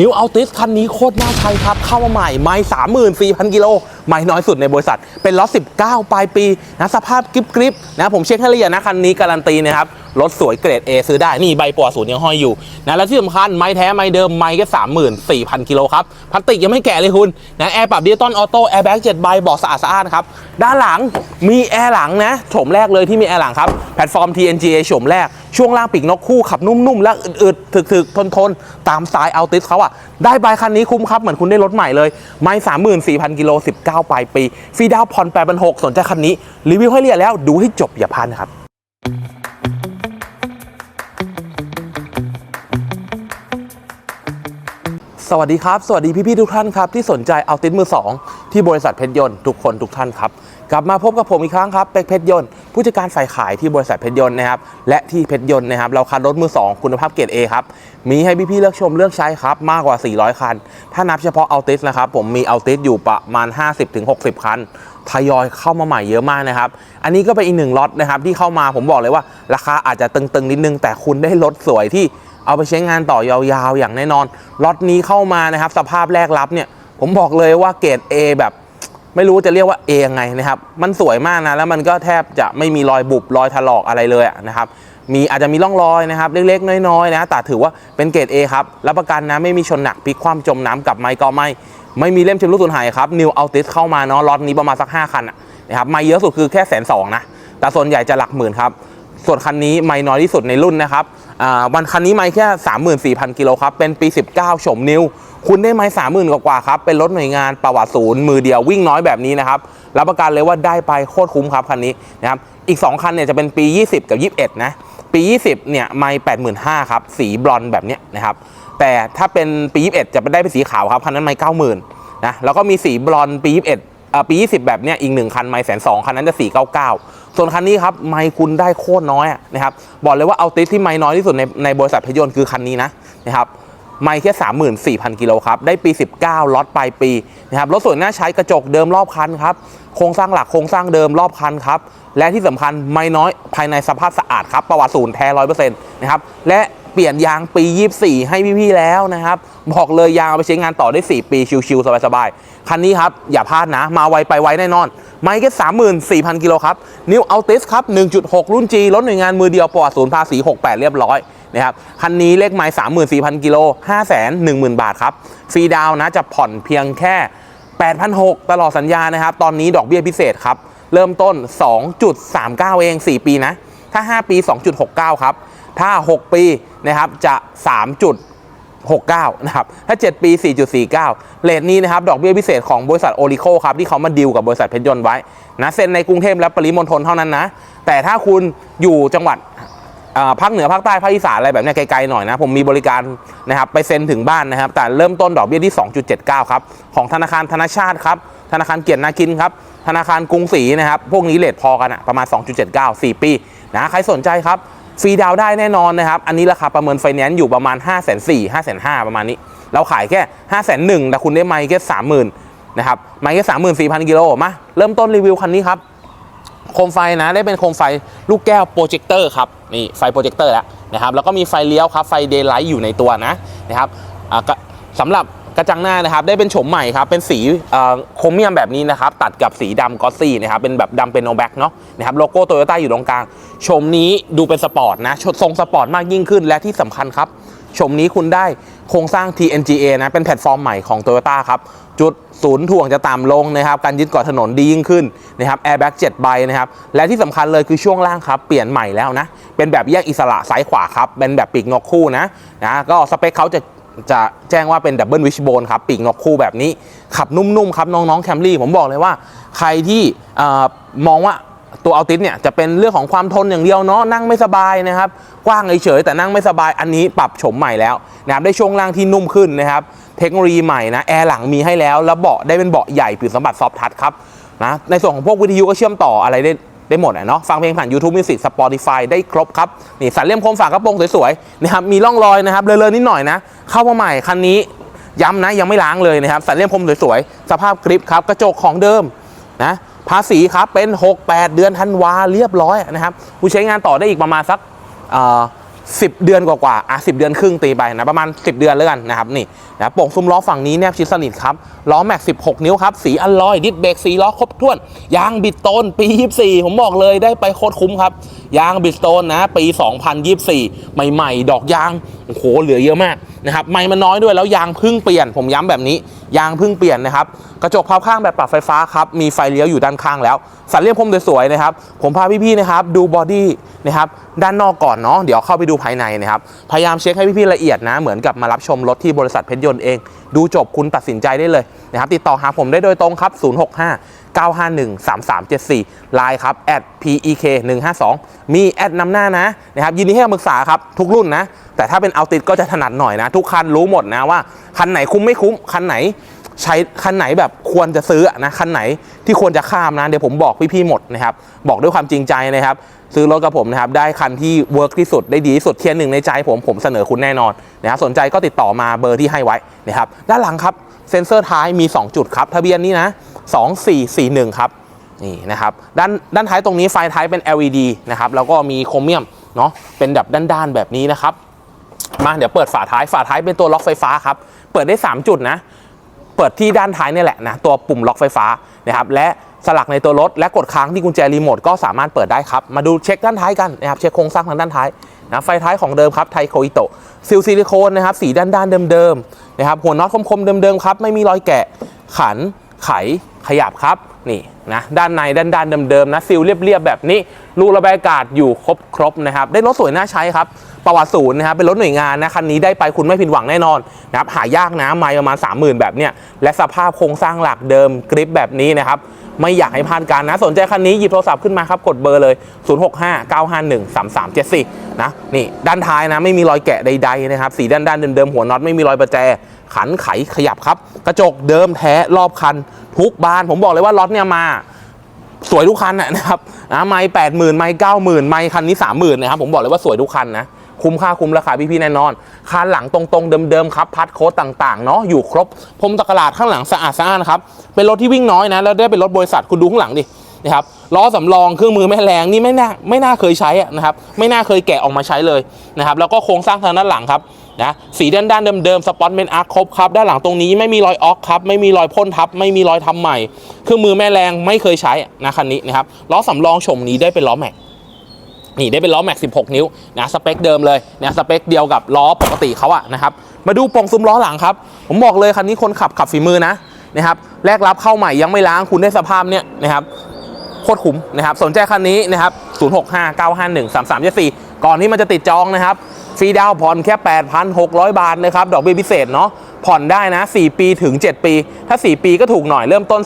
นิวอัลติสคันนี้โคตรน่าใช้ครับ เข้ามาใหม่ ไม่สามหมื่นสี่พันกิโล ไม่น้อยสุดในบริษัท เป็นล็อต19ปลายปีนะ สภาพกริบกริบนะ ผมเช็คให้ละเอียดนะ คันนี้การันตีนะครับ รถสวยเกรด A ซื้อได้ นี่ใบปอศูนย์ยังห้อยอยู่นะและที่สำคัญไม่แท้ไม่เดิมไม่ก็34,000กิโลครับพลาสติกยังไม่แกะเลยคุณนะแอร์ปรับดิจิตอลออโต้แอร์แบ็ก7ใบเบอกสะอาดสะอานครับด้านหลังมีแอร์หลังนะโฉมแรกเลยที่มีแอร์หลังครับแพลตฟอร์ม TNGA โฉมแรกช่วงล่างปีกนกคู่ขับนุ่มๆและอึดๆถึกๆทนๆตามสไตล์อัลติสเขาอะได้ใบคันนี้คุ้มครับเหมือนคุณได้รถใหม่เลยไม่34,000กิโล19ปลายปีฟรีดาวผ่อน8,600สนใจคันนี้รีวิวให้เอียแล้วดูให้จบอย่าพลาดนะครับ สวัสดีครับ สวัสดีพี่ๆทุกท่านครับที่สนใจเอาติสมือ 2 ที่บริษัทเพชรยนต์ทุกคนทุกท่านครับ กลับมาพบกับผมอีกครั้งครับเป็กเพชรยนต์ผู้จัดการฝ่ายขายที่บริษัทเพชรยนต์นะครับและที่เพชรยนต์นะครับเราคันรถมือ 2 คุณภาพเกรด A ครับมีให้พี่ๆเลือกชมเลือกใช้ครับมากกว่า 400 คัน ถ้านับเฉพาะเอาติสนะครับผมมีเอาติสอยู่ประมาณ 50-60 คันทยอยเข้ามาใหม่เยอะมากนะครับ อันนี้ก็เป็นอีกหนึ่งล็อตนะครับที่เข้ามาผมบอกเลยว่า ราคาอาจจะตึงๆนิดนึงแต่คุณได้รถสวยที่ เอาไปใช้งานต่อยาวๆ อย่างแน่นอนล็อตนี้เข้ามานะครับ สภาพแรกรับเนี่ย ผมบอกเลยว่าเกรด A แบบไม่รู้จะเรียกว่า A ยังไงนะครับ มันสวยมากนะ แล้วมันก็แทบจะไม่มีรอยบุบรอยถลอกอะไรเลยนะครับ มีอาจจะมีร่องรอยนะครับ เล็กๆ น้อยๆนะแต่ถือว่าเป็นเกรด A ครับ รับประกันนะไม่มีชนหนักพลิกคว่ำจมน้ำกับไม้ก็ไม่ ไม่มีเล่มชำรุดสูญหายครับ New Altis เข้ามาเนาะล็อตนี้ประมาณสัก 5 คันนะครับไม่เยอะสุดคือแค่แสนสองนะแต่ส่วนใหญ่จะหลักหมื่นครับส่วนคันนี้ไม่น้อยที่สุดในรุ่นนะครับ วันคันนี้ไม่แค่ 34,000 กิโลครับ เป็นปี 19โฉมนิว คุณได้ไม่30,000กว่าครับ เป็นรถหน่วยงานประวัติศูนย์มือเดียววิ่งน้อยแบบนี้นะครับ รับประกันเลยว่าได้ไปโคตรคุ้มครับคันนี้นะครับ อีก 2 คันเนี่ยจะเป็นปี 20 กับ 21 นะ ปี 20 เนี่ยไม่85,000ครับ สีบลอนด์แบบเนี้ยนะครับ แต่ถ้าเป็นปี 21 จะเป็นได้เป็นสีขาวครับ คันนั้นไม่90,000นะ แล้วก็มีสีบลอนด์ปี 21ปี 20 แบบเนี้ยอีกหนึ่งคันไม่แสนสองคันนั้นจะ499 ส่วนคันนี้ครับไม่คุณได้โคตรน้อยนะครับบอกเลยว่าเอาติสที่ไม่น้อยที่สุดในในบริษัทพยนต์คือคันนี้นะนะครับไม่แค่ 34,000 กิโลครับ ได้ปี 19 ล็อตปลายปีนะครับ รถสวยน่าใช้กระจกเดิมรอบคันครับ โครงสร้างหลักโครงสร้างเดิมรอบคันครับ และที่สำคัญไม่น้อยภายในสภาพสะอาดครับ ประวัติศูนย์แท้ร้อยเปอร์เซ็นต์นะครับ และ เปลี่ยนยางปี 24 ให้พี่ๆแล้วนะครับ บอกเลยยางเอาไปใช้งานต่อได้ 4 ปีชิวๆสบายๆ คันนี้ครับ อย่าพลาดนะ มาไวไปไวแน่นอน ไม่แค่34,000 กิโลครับ New Altis ครับ 1.6 รุ่น G รถหน่วยงานมือเดียวปลอดศูนย์ภาษี 68 เรียบร้อยนะครับคันนี้เลขไม้34,000 กิโล 510,000 บาทครับฟรีดาวน์นะจะผ่อนเพียงแค่ 8,600 ตลอดสัญญานะครับ ตอนนี้ดอกเบี้ยพิเศษครับเริ่มต้น 2.39 เอง 4 ปีนะ ถ้า 5 ปี 2.69 ครับ ถ้า 6 ปี นะครับจะ 3.69 นะครับ ถ้า 7 ปี 4.49 เลทนี้นะครับ ดอกเบี้ยพิเศษของบริษัทโอริโคครับ ที่เขามาดีลกับบริษัทเพชรยนต์ไว้นะเซ็นในกรุงเทพและปริมณฑลเท่านั้นนะ แต่ถ้าคุณอยู่จังหวัดภาคเหนือภาคใต้ภาคอีสานอะไรแบบนี้ไกลๆหน่อยนะ ผมมีบริการนะครับไปเซ็นถึงบ้านนะครับ แต่เริ่มต้นดอกเบี้ยที่ 2.79 ครับ ของธนาคารธนาชาติครับธนาคารเกียรตินาคินครับธนาคารกรุงศรีนะครับ พวกนี้เลทพอกันอะประมาณ 2.79 4 ปีนะใครสนใจครับ ฟรีดาวได้แน่นอนนะครับ อันนี้ราคาประเมินไฟแนนซ์อยู่ประมาณ 5 4 0 0 0 0 5 5 0 0ประมาณนี้ เราขายแค่ 5 1 0 0 0แต่คุณได้ไมค์แค่30,000นะครับไมค์แค่34,000กิโลมาเริ่มต้นรีวิวคันนี้ครับโคมไฟนะได้เป็นโคมไฟลูกแก้วโปรเจคเตอร์ครับนี่ไฟโปรเจคเตอร์แล้วนะครับแล้วก็มีไฟเลี้ยวครับไฟเดย์ไลท์อยู่ในตัวนะนะครับสำหรับ กระจังหน้านะครับได้เป็นโฉมใหม่ครับเป็นสีโครเมียมแบบนี้นะครับตัดกับสีดำกอสซี่นะครับเป็นแบบดำเป็นโนแบ็กเนาะนะครับโลโก้โตโยต้าอยู่ตรงกลางโฉมนี้ดูเป็นสปอร์ตนะทรงสปอร์ตมากยิ่งขึ้นและที่สำคัญครับชมนี้คุณได้โครงสร้าง TNGA นะเป็นแพลตฟอร์มใหม่ของ Toyota ครับจุดศูนย์ถ่วงจะต่ำลงนะครับการยึดเกาะถนนดียิ่งขึ้นนะครับแอร์แบ็ก7ใบนะครับและที่สำคัญเลยคือช่วงล่างครับ เปลี่ยนใหม่แล้วนะ เป็นแบบแยกอิสระซ้ายขวาครับ เป็นแบบปีกนกคู่นะนะก็สเปคเขาจะ จะแจ้งว่าเป็นดับเบิลวิชโบนครับปีกนกคู่แบบนี้ ขับนุ่มๆครับน้องๆแคมรี่ผมบอกเลยว่า ใครที่อมองว่าตัวอัลติสเนี่ยจะเป็นเรื่องของความทนอย่างเดียวเนาะนั่งไม่สบายนะครับกว้างเฉยๆแต่นั่งไม่สบายอันนี้ปรับโฉมใหม่แล้วนะครับได้ช่วงล่างที่นุ่มขึ้นนะครับเทคโนโลยีใหม่นะแอร์หลังมีให้แล้วแล้วเบาะได้เป็นเบาะใหญ่ผิวสัมผัสซอฟทัชครับนะในส่วนของพวกวิทยุก็เชื่อมต่ออะไรได้ ได้หมดอะเนาะฟังเพลงผ่าน YouTube Music Spotify ได้ครบครับนี่สันเลี่ยมคมฝากระโปรงสวยๆนะครับมีร่องรอยนะครับเลอะๆนิดหน่อยนะ เข้ามาใหม่คันนี้ย้ำนะยังไม่ล้างเลยนะครับสันเลี่ยมคมสวยๆสภาพกริปครับกระจกของเดิมนะภาษีครับเป็น 6-8 เดือนธันวาเรียบร้อยนะครับผู้ใช้งานต่อได้อีกประมาณสักอ 10 เดือนกว่าๆอะสิเดือนครึ่งตีไปนะประมาณ 10 เดือนแล้วกันนะครับนี่นะโป่งซุ้มล้อฝั่งนี้แนบชิดสนิทครับล้อแม็ก 16 นิ้วครับสีอลลอยดิสเบรกสีล้อครบถ้วนยางบิดโตนปี 24 ผมบอกเลยได้ไปโคตรคุ้มครับยางบิดโตนนะ ปี 2024 ใหม่ๆ ดอกยางโอ้โหเหลือเยอะมากนะครับไม่มันน้อยด้วยแล้วยางพึ่งเปลี่ยน ผมย้ำแบบนี้ ยางพึ่งเปลี่ยนนะครับ กระจกพับข้างแบบปรับไฟฟ้าครับมีไฟเลี้ยวอยู่ด้านข้างแล้ว สันเลี่ยมพรมสวยๆนะครับ ผมพาพี่ๆนะครับ ดูบอดี้นะครับด้านนอกก่อนเนาะเดี๋ยวเข้าไปดูภายในนะครับ พยายามเช็คให้พี่ๆละเอียดนะ เหมือนกับมารับชมรถที่บริษัทเพชรยนต์เอง ดูจบคุณตัดสินใจได้เลยนะครับติดต่อหาผมได้โดยตรงครับ 065 951 3374ไลน์ครับ @pek 152มีแอดนำหน้านะนะครับยินดีให้คำปรึกษาครับทุกรุ่นนะ แต่ถ้าเป็นเอาติดก็จะถนัดหน่อยนะ ทุกคันรู้หมดนะว่า คันไหนคุ้มไม่คุ้ม คันไหนใช้คันไหนแบบควรจะซื้อนะคันไหนที่ควรจะข้ามนะเดี๋ยวผมบอกพี่ๆหมดนะครับบอกด้วยความจริงใจนะครับ ซื้อรถกับผมนะครับได้คันที่เวิร์กที่สุดได้ดีที่สุดเทียนหนึ่งในใจผมผมเสนอคุณแน่นอนนะครับสนใจก็ติดต่อมาเบอร์ที่ให้ไว้นะครับด้านหลังครับเซ็นเซอร์ท้ายมี 2 จุดครับทะเบียนนี้นะ 2441 ครับนี่นะครับด้านด้านท้ายตรงนี้ไฟท้ายเป็น LED นะครับแล้วก็มีโครเมียมเนาะเป็นแบบด้านๆแบบนี้นะครับมาเดี๋ยวเปิดฝาท้ายฝาท้ายเป็นตัวล็อกไฟฟ้าครับเปิดได้ 3 จุดนะเปิดที่ด้านท้ายนี่แหละนะตัวปุ่มล็อกไฟฟ้านะครับและสลักในตัวรถและกดค้างที่กุญแจรีโมทก็สามารถเปิดได้ครับ มาดูเช็คด้านท้ายกันนะครับเช็คโครงสร้างทางด้านท้ายนะไฟท้ายของเดิมครับไทโคอิโตะซิลซิลิโคนนะครับสีด้านด้านๆเดิมๆนะครับหัวน็อตคมๆเดิมๆครับไม่มีรอยแกะขันไข ขยับครับนี่นะด้านในด้านด้านเดิมๆนะซิลเรียบๆแบบนี้รูระบายอากาศอยู่ครบครบนะครับ ได้รถสวยน่าใช้ครับประวัติศูนย์นะครับเป็นรถหน่วยงานนะคันนี้ได้ไปคุณไม่ผิดหวังแน่นอนนะครับหายากนะไม่ประมาณ 30,000 แบบเนี้ยและสภาพโครงสร้างหลักเดิมกริปแบบนี้นะครับ ไม่อยากให้พลาดการนะ สนใจคันนี้หยิบโทรศัพท์ขึ้นมาครับ กดเบอร์เลย 0659513374 นะ นี่ด้านท้ายนะไม่มีรอยแกะใดๆนะครับ สีด้านด้านเดิมๆหัวน็อตไม่มีรอยประแจ ขันไขขยับครับ กระจกเดิมแท้รอบคัน ทุกบาน ผมบอกเลยว่าล็อตเนี่ยมาสวยทุกคันนะนะครับนะไม่แปดหมื่นไม่เก้าหมื่นไม่คันนี้สามหมื่นนะครับผมบอกเลยว่าสวยทุกคันนะ คุ้มค่าคุ้มราคาพี่ๆแน่นอนคันหลังตรงๆเดิมๆครับพัดโค้ดต่างๆเนาะอยู่ครบพรมตะกราดข้างหลังสะอาดสะอ้านครับเป็นรถที่วิ่งน้อยนะแล้วได้เป็นรถบริษัทคุณดูข้างหลังดินะครับล้อสำรองเครื่องมือแม่แรงนี่ไม่น่าไม่น่าเคยใช้นะครับไม่น่าเคยแกะออกมาใช้เลยนะครับแล้วก็โครงสร้างทางด้านหลังครับนะสีด้านด้านๆเดิมๆสปอตเมนอาร์ครบครับด้านหลังตรงนี้ไม่มีรอยออกครับไม่มีรอยพ่นทับ ไม่มีรอยทำใหม่ เครื่องมือแม่แรงไม่เคยใช้นะคันนี้นะครับล้อสำรองชมนี้ได้เป็นล้อแม็ก นี่ได้เป็นล้อแม็ก 16 นิ้วนะสเปคเดิมเลยนะสเปคเดียวกับล้อปกติเขาอะนะครับมาดูปองซุ้มล้อหลังครับ ผมบอกเลยคันนี้คนขับขับฝีมือนะนะครับแรกรับเข้าใหม่ยังไม่ล้างคุณได้สภาพเนี้ยนะครับโคตรคุ้มนะครับสนใจคันนี้นะครับ 0659513374 ก่อนที่มันจะติดจองนะครับฟรีดาวน์ผ่อนแค่ 8,600 บาทนะครับดอกเบี้ยพิเศษเนาะผ่อนได้นะ 4 ปีถึง 7 ปี ถ้า 4 ปีก็ถูกหน่อยเริ่มต้น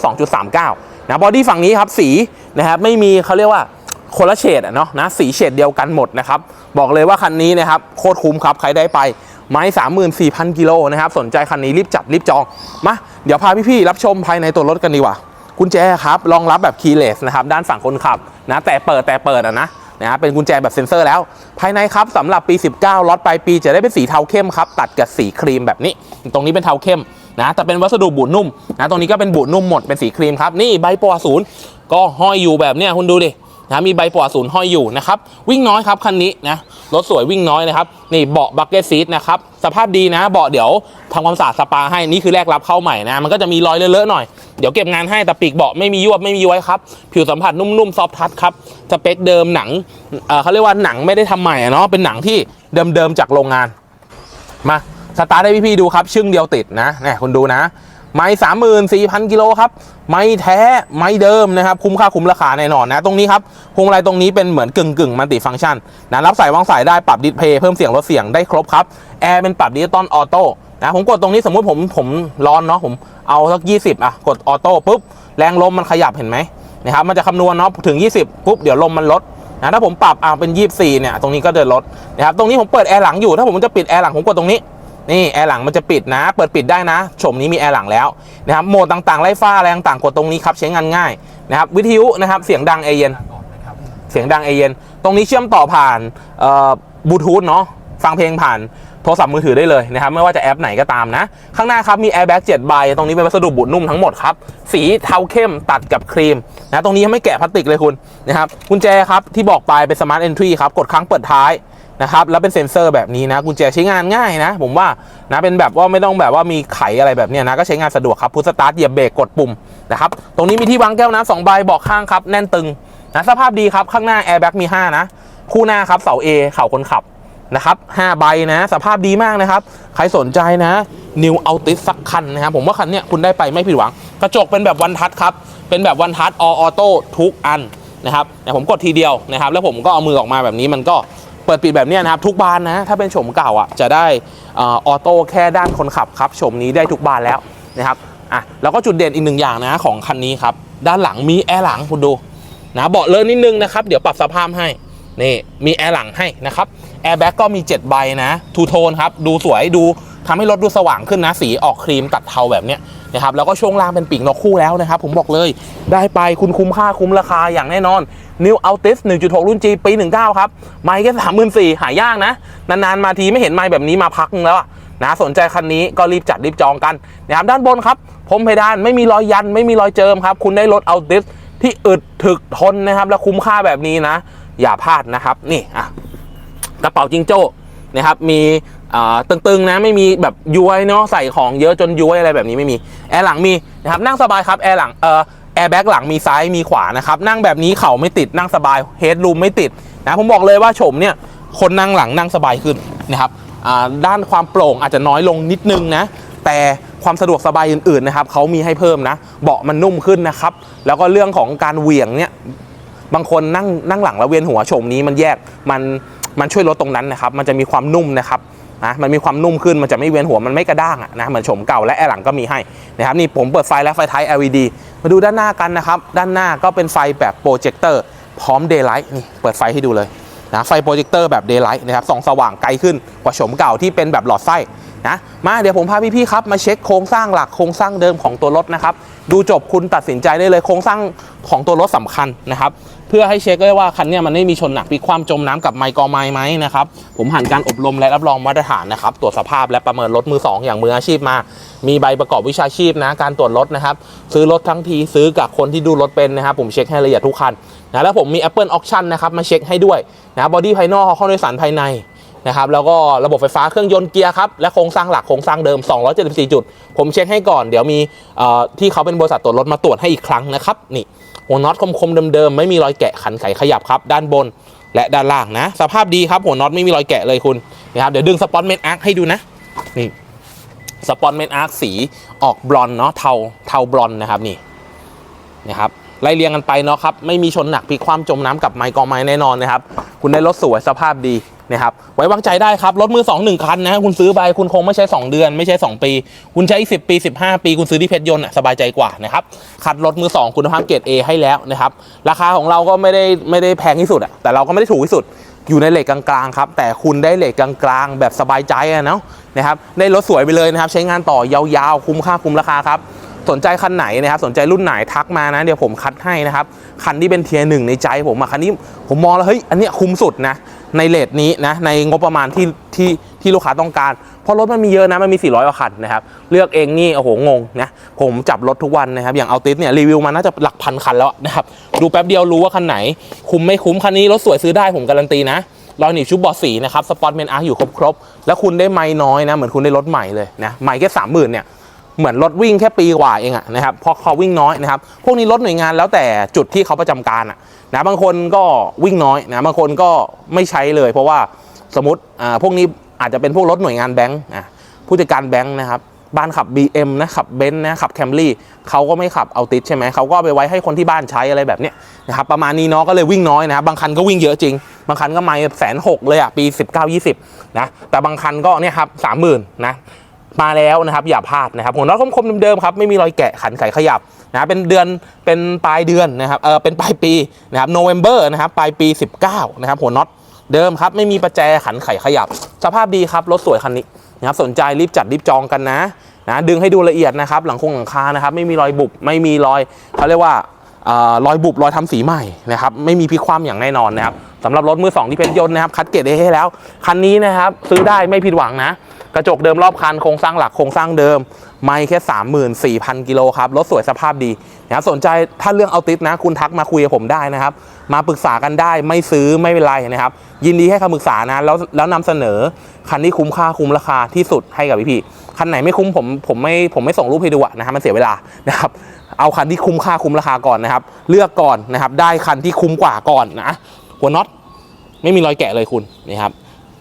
2.39นะบอดี้ฝั่งนี้ครับสีนะครับไม่มีเขาเรียกว่า คนละเฉดอะเนาะนะสีเฉดเดียวกันหมดนะครับ บอกเลยว่าคันนี้นะครับโคตรคุ้มครับ ใครได้ไปไม้34,000 กิโลนะครับ สนใจคันนี้รีบจัดรีบจอง มา เดี๋ยวพาพี่ๆรับชมภายในตัวรถกันดีกว่ากุญแจครับรองรับแบบคีย์เลสนะครับด้านฝั่งคนขับนะแต่เปิดแต่เปิดอะนะนะเป็นกุญแจแบบเซ็นเซอร์แล้ว ภายในครับสำหรับปี 19ล็อตปลายปีจะได้เป็นสีเทาเข้มครับ ตัดกับสีครีมแบบนี้ ตรงนี้เป็นเทาเข้มนะแต่เป็นวัสดุบูดนุ่มนะตรงนี้ก็เป็นบูดนุ่มหมดเป็นสีครีมครับนี่ใบปอศูนย์ก็ห้อยอยู่แบบเนี้ยคุณดูดิ นะมีใบปอดศูนย์ห้อยอยู่นะครับวิ่งน้อยครับคันนี้นะรถสวยวิ่งน้อยนะครับนี่เบาะบักเก็ตซีทนะครับสภาพดีนะเบาะเดี๋ยวทำความสะอาดสปาให้นี่คือแรกรับเข้าใหม่นะมันก็จะมีรอยเลอะๆหน่อยเดี๋ยวเก็บงานให้แต่ปีกเบาะไม่มียวบไม่มีย้วยครับผิวสัมผัสนุ่มๆซอฟทัชครับสเปคเดิมหนังเเขาเรียกว่าหนังไม่ได้ทำใหม่เนาะเป็นหนังที่เดิมๆจากโรงงานมาสตาร์ทให้พี่ๆดูครับชึ่งเดียวติดนะเนี่ยคุณดูนะ ไม้สามหมื่นสี่พันกิโลครับไม้แท้ไม้เดิมนะครับ คุ้มค่าคุ้มราคาแน่นอนนะตรงนี้ครับพวงมาลัยตรงนี้เป็นเหมือนกึ่งกึ่งมัลติฟังก์ชันนะรับสายวางสายได้ปรับดิสเพย์เพิ่มเสียงลดเสียงได้ครบครับแอร์เป็นปรับดิจิตอลออโต้นะผมกดตรงนี้สมมุติผมผมร้อนเนาะผมเอาสัก 20 อะ กดออโต้ปุ๊บ แรงลมมันขยับเห็นไหมนะครับมันจะคำนวณเนาะถึง 20 ปุ๊บ เดี๋ยวลมมันลดนะถ้าผมปรับอะเป็น 24 เนี่ย ตรงนี้ก็จะลดนะครับตรงนี้ผมเปิดแอร์หลังอยู่ถ้าผมจะปิดแอร์หลังผมกดตรงนี้ นี่แอร์หลังมันจะปิดนะ เปิดปิดได้นะชมนี้มีแอร์หลังแล้วนะครับโหมดต่างๆไล่ฟ้าแรต่างๆกดตรงนี้ครับใช้งานง่ายนะครับวิทยุนะครับเสียงดังเอเย็นเสียงดังเอเย็น ตรงนี้เชื่อมต่อผ่านบลูทูธเนาะฟังเพลงผ่านโทรศัพท์มือถือได้เลยนะครับไม่ว่าจะแอปไหนก็ตามนะ ข้างหน้าครับมีแอร์แบ็ก7ใบตรงนี้เป็นวัสดุบุนุ่มทั้งหมดครับ สีเทาเข้มตัดกับครีมนะตรงนี้ยังไม่แกะพลาสติกเลยคุณนะครับกุญแจครับที่บอกไปเป็นสมาร์ทเอนทรีครับกดครั้งเปิดท้าย นะครับแล้วเป็นเซ็นเซอร์แบบนี้นะกุญแจใช้งานง่ายนะ ผมว่านะเป็นแบบว่าไม่ต้องแบบว่ามีไขอะไรแบบนี้นะก็ใช้งานสะดวกครับพุทสตาร์ทเหยียบเบรกกดปุ่มนะครับตรงนี้มีที่วางแก้วน้ำสองใบบาะข้างครับแน่นตึงนะสภาพดีครับข้างหน้าแอร์แบ็กมี 5 นะ คู่หน้าครับเสา A เข่าคนขับนะครับ5ใบนะ สภาพดีมากนะครับ ใครสนใจนะ New Altis สักคันนะครับผมว่าคันเนี้ยคุณได้ไปไม่ผิดหวัง กระจกเป็นแบบวันทัชครับ เป็นแบบวันทัชออโต้ทุกอันนะครับแต่ผมกดทีเดียวนะครับ แล้วผมก็เอามือออกมาแบบนี้มันก็ เปิดปิดแบบนี้นะครับทุกบานนะถ้าเป็นโฉมเก่าอะจะได้อออโต้แค่ด้านคนขับครับโฉมนี้ได้ทุกบานแล้วนะครับอะแล้วก็จุดเด่นอีกหนึ่งอย่างนะของคันนี้ครับด้านหลังมีแอร์หลังคุณดูนะเบาะเลอะนิดนึงนะครับเดี๋ยวปรับสภาพให้นี่มีแอร์หลังให้นะครับแอร์แบ็กก็มี 7 ใบนะทูโทนครับดูสวยดู ทำให้รถดูสว่างขึ้นนะ สีออกครีมตัดเทาแบบเนี้ยนะครับแล้วก็ช่วงล่างเป็นปีกนกคู่แล้วนะครับ ผมบอกเลยได้ไปคุณคุ้มค่าคุ้มราคาอย่างแน่นอน New Altis 1.6 รุ่น G ปี 19 ครับ ไม่แค่34,000หายากนะ นาน ๆ มาทีไม่เห็นไม่แบบนี้มาพักนึงแล้วนะสนใจคันนี้ก็รีบจัดรีบจองกันนะครับด้านบนครับพรมเพดานไม่มีรอยยันไม่มีรอยเจิมครับ คุณได้รถ Altis ที่อึดถึกทนนะครับ และคุ้มค่าแบบนี้นะ อย่าพลาดนะครับ นี่อะกระเป๋าจิงโจ้นะครับมี ตึงๆนะไม่มีแบบย้วยเนาะใส่ของเยอะจนย้วยอะไรแบบนี้ไม่มีแอร์หลังมีนะครับนั่งสบายครับแอร์หลังเอ่อแอร์แบ็กหลังมีซ้ายมีขวานะครับนั่งแบบนี้เข่าไม่ติดนั่งสบายเฮดรูมไม่ติดนะผมบอกเลยว่าโฉมเนี่ยคนนั่งหลังนั่งสบายขึ้นนะครับด้านความโปร่งอาจจะน้อยลงนิดนึงนะแต่ความสะดวกสบายอื่นๆนะครับเขามีให้เพิ่มนะ เบาะมันนุ่มขึ้นนะครับ แล้วก็เรื่องของการเหวี่ยงเนี่ยบางคนนั่งนั่งหลังแล้วเวียนหัวโฉมนี้มันแยกมันมันช่วยลดตรงนั้นนะครับ มันจะมีความนุ่มนะครับ นะมันมีความนุ่มขึ้นมันจะไม่เวียนหัวมันไม่กระด้างนะเหมือนโฉมเก่าและแอร์หลังก็มีให้นะครับนี่ผมเปิดไฟและไฟท้าย LED มาดูด้านหน้ากันนะครับ ด้านหน้าก็เป็นไฟแบบโปรเจคเตอร์พร้อมเดย์ไลท์นี่เปิดไฟให้ดูเลยนะไฟโปรเจคเตอร์แบบเดย์ไลท์นะครับส่องสว่างไกลขึ้นกว่าโฉมเก่าที่เป็นแบบหลอดไส้นะมาเดี๋ยวผมพาพี่ๆครับมาเช็คโครงสร้างหลักโครงสร้างเดิมของตัวรถนะครับดูจบคุณตัดสินใจได้เลยโครงสร้างของตัวรถสำคัญนะครับ เพื่อให้เช็คได้ว่าคันนี้มันไม่มีชนหนักมีความจมน้ำกับไมค์กอไม้ไหมนะครับผมผ่านการอบรมและรับรองมาตรฐานนะครับตรวจสภาพและประเมินรถมือ 2 อย่างมืออาชีพมา มีใบประกอบวิชาชีพนะการตรวจรถนะครับซื้อรถทั้งทีซื้อกับคนที่ดูรถเป็นนะครับผมเช็คให้ละเอียดทุกคันนะแล้วผมมี Apple Auction นะครับมาเช็คให้ด้วยนะบอดี้ภายนอกห้องโดยสารภายในนะครับแล้วก็ระบบไฟฟ้าเครื่องยนต์เกียร์ครับและโครงสร้างหลักโครงสร้างเดิม 274 จุด ผมเช็คให้ก่อน เดี๋ยวมีที่เขาเป็นบริษัทตรวจรถมาตรวจให้อีกครั้งนะครับนี่ หัวน็อตคมๆเดิมๆไม่มีรอยแกะขันไขขยับครับ ด้านบนและด้านล่างนะ สภาพดีครับหัวน็อตไม่มีรอยแกะเลยคุณนะครับเดี๋ยวดึงสปอนเมนอาร์คให้ดูนะนี่สปอนเมนอาร์คสีออกบลอนเนาะเทาเทาบลอนนะครับนี่นะครับไล่เรียงกันไปเนาะครับไม่มีชนหนักพลิกคว่ำจมน้ำกับไม้กองไม้แน่นอนนะครับ คุณได้รถสวยสภาพดี นะครับไว้วางใจได้ครับ รถมือ 2 1 คันนะคุณซื้อไปคุณคงไม่ใช้ 2 เดือน ไม่ใช่ 2 ปี คุณใช้ 10 ปี 15 ปี คุณซื้อที่เพชรยนต์สบายใจกว่านะครับคัดรถมือ 2 คุณภาพเกรด A ให้แล้วนะครับราคาของเราก็ไม่ได้ไม่ได้แพงที่สุดอะแต่เราก็ไม่ได้ถูกที่สุดอยู่ในเลทกลางๆครับแต่คุณได้เลทกลางๆ แบบสบายใจอะเนาะนะครับได้รถสวยไปเลยนะครับใช้งานต่อยาวๆ คุ้มค่าคุ้มราคาครับสนใจคันไหนนะครับสนใจรุ่นไหนทักมานะเดี๋ยวผมคัดให้นะครับคันที่เป็นเทียร์หนึ่งในใจผมอะคันนี้ผมมองแล้วเฮ้ยอันเนี้ยคุ้มสุดนะ ในเลทนี้นะในงบประมาณที่ที่ที่ลูกค้าต้องการ เพราะรถมันมีเยอะนะมันมี 400กว่าคันนะครับเลือกเองนี่โอ้โหงงนะผมจับรถทุกวันนะครับอย่างเอาติสเนี่ยรีวิวมาน่าจะหลักพันคันแล้วนะครับดูแป๊บเดียวรู้ว่าคันไหน คุ้มไม่คุ้มคันนี้รถสวยซื้อได้ผมการันตีนะรอยหนีบชุบบอดสีนะครับสปอตเมนอาร์อยู่ครบๆแล้วคุณได้ไม้น้อยนะเหมือนคุณได้รถใหม่เลยนะไม้แค่สามหมื่นเนี่ย เหมือนรถวิ่งแค่ปีกว่าเองอะนะครับเพราะเขาวิ่งน้อยนะครับ พวกนี้รถหน่วยงานแล้วแต่จุดที่เขาประจำการอะนะบางคนก็วิ่งน้อยนะบางคนก็ไม่ใช้เลย เพราะว่าสมมติอ่าพวกนี้อาจจะเป็นพวกรถหน่วยงานแบงค์อะผู้จัดการแบงค์นะครับบ้านขับ BM นะขับเบนซ์นะขับแคมรี่เขาก็ไม่ขับเอาติดใช่ไหมเขาก็ไปไว้ให้คนที่บ้านใช้อะไรแบบเนี้ยนะครับประมาณนี้เนาะก็เลยวิ่งน้อยนะครับบางคันก็วิ่งเยอะจริง บางคันก็ไม่แสนหกเลยอะปี 19 20นะแต่บางคันก็เนี่ยครับสามหมื่นนะ มาแล้วนะครับอย่าพลาดนะครับหัวน็อตคมๆเดิมๆครับไม่มีรอยแกะขันไขขยับนะเป็นเดือนเป็นปลายเดือนนะครับเออเป็นปลายปีนะครับโนเวม ber นะครับปลายปี 19นะครับหัวน็อตเดิมครับไม่มีประแจขันไขขยับ สภาพดีครับรถสวยคันนี้นะครับสนใจรีบจัดรีบจองกันนะนะดึงให้ดูละเอียดนะครับหลังคงหลังคานะครับไม่มีรอยบุบไม่มีรอยเขาเรียกว่าเอ่อรอยบุบรอยทำสีใหม่นะครับไม่มีพิกคว่ำอย่างแน่นอนนะครับสำหรับรถมือสองที่เป็นยนต์นะครับคัดเกรดเอให้แล้ว คันนี้นะครับซื้อได้ไม่ผิดหวังนะ กระจกเดิมรอบคันโครงสร้างหลักโครงสร้างเดิม ไม่แค่ 34,000 กิโลครับรถสวยสภาพดีนะครับสนใจถ้าเรื่องเอาติสนะ คุณทักมาคุยกับผมได้นะครับ มาปรึกษากันได้ไม่ซื้อไม่เป็นไรนะครับ ยินดีให้คำปรึกษานะแล้วแล้วนำเสนอคันที่คุ้มค่าคุ้มราคาที่สุดให้กับพี่ๆคันไหนไม่คุ้มผมผมไม่ผมไม่ส่งรูปให้ดูอะนะครับมันเสียเวลานะครับเอาคันที่คุ้มค่าคุ้มราคาก่อนนะครับ เลือกก่อนนะครับได้คันที่คุ้มกว่าก่อนนะหัวน็อตไม่มีรอยแกะเลยคุณนี่ครับ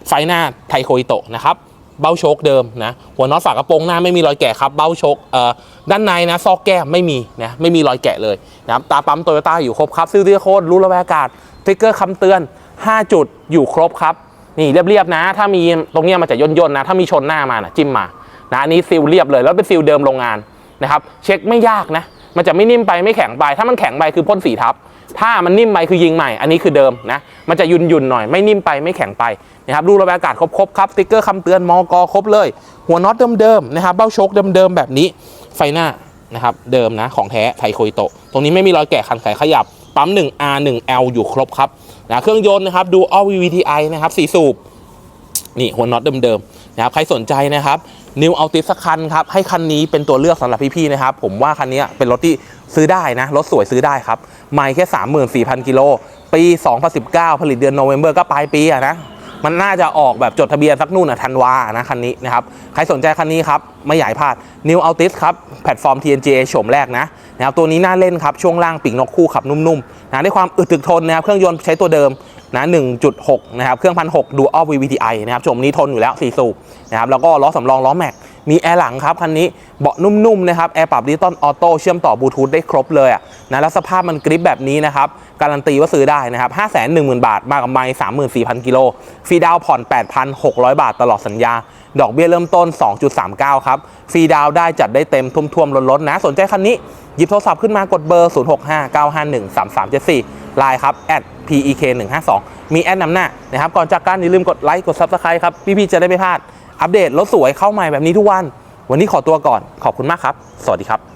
ไฟหน้าไทโคอิโตะนะครับ เบ้าโชคเดิมนะหัวน็อตฝากระโปรงหน้าไม่มีรอยแกะครับเบ้าโชคเอ่อด้านในนะซอกแก้มไม่มีนะไม่มีรอยแกะเลยนะครับตาปั๊มโตโยต้าอยู่ครบครับซิลเดียโคดรู้ระบายอากาศทริกเกอร์คำเตือน 5 จุดอยู่ครบครับนี่เรียบๆนะ ถ้ามีตรงเนี้ยมันจะย่นๆนะถ้ามีชนหน้ามานะจิ้มมานะอันนี้ซิลเรียบเลย แล้วเป็นซิลเดิมโรงงานนะครับเช็คไม่ยากนะมันจะไม่นิ่มไปไม่แข็งไป ถ้ามันแข็งไปคือพ่นสีทับ ถ้ามันนิ่มไปคือยิงใหม่ อันนี้คือเดิมนะ มันจะยุนยุนๆหน่อย ไม่นิ่มไปไม่แข็งไปนะครับ รูระบายอากาศครบๆครับ สติ๊กเกอร์คำเตือนมอกครบเลย หัวน็อตเดิมๆนะครับ เบ้าโชคเดิมๆแบบนี้ ไฟหน้านะครับ เดิมนะ ของแท้ไทโคอิโตะตรงนี้ไม่มีรอยแกะคันไขขยับ ปั๊ม 1R 1L อยู่ครบครับนะเครื่องยนต์นะครับ ดู All VVTi นะครับสีสูบ นี่หัวน็อตเดิมๆนะครับ ใครสนใจนะครับนิวเอาติสคันครับ ให้คันนี้เป็นตัวเลือกสำหรับพี่ๆนะครับ ผมว่าคันนี้เป็นรถที่ ซื้อได้นะ รถสวยซื้อได้ครับ ไม่แค่ 34,000 กิโล ปี 2019 ผลิตเดือนโนเวม ber ก็ปลายปีอะนะ มันน่าจะออกแบบจดทะเบียนสักนู่นอะธันวานะคันนี้นะครับ ใครสนใจคันนี้ครับ ไม่ใหญ่พลาด New Altis ครับ แพลตฟอร์ม TNGA โฉมแรกนะนะครับตัวนี้น่าเล่นครับ ช่วงล่างปีกนกคู่ขับนุ่มๆนะได้ความอึดถึกทนนะครับเครื่องยนต์ใช้ตัวเดิมนะ1.6 นะครับ เครื่องพันหกดูออฟ VVTi นะครับชมนี้ทนอยู่แล้ว4สูบนะครับแล้วก็ล้อสำรองล้อแม็ก มีแอร์หลังครับคันนี้เบาะนุ่มๆนะครับแอร์ปรับดิจิตอลออโต้เชื่อมต่อบลูทูธได้ครบเลยอะนะแล้วสภาพมันกริปแบบนี้นะครับการันตีว่าซื้อได้นะครับ510,000 บาท มากับไมล์34,000 กิโลฟรีดาวผ่อน 8,600 บาทตลอดสัญญา ดอกเบี้ยเริ่มต้น 2.39 ครับ ฟรีดาวได้จัดได้เต็มทุ่มๆล้นๆนะ สนใจคันนี้ หยิบโทรศัพท์ขึ้นมากดเบอร์ 0659513374ไลน์ครับ @pek 152 มีแอดนำหน้านะครับ ก่อนจากการอย่าลืมกดไลค์กด Subscribe ครับ พี่ๆจะได้ไม่พลาด อัปเดตรถสวยเข้าใหม่แบบนี้ทุกวัน วันนี้ขอตัวก่อนขอบคุณมากครับ สวัสดีครับ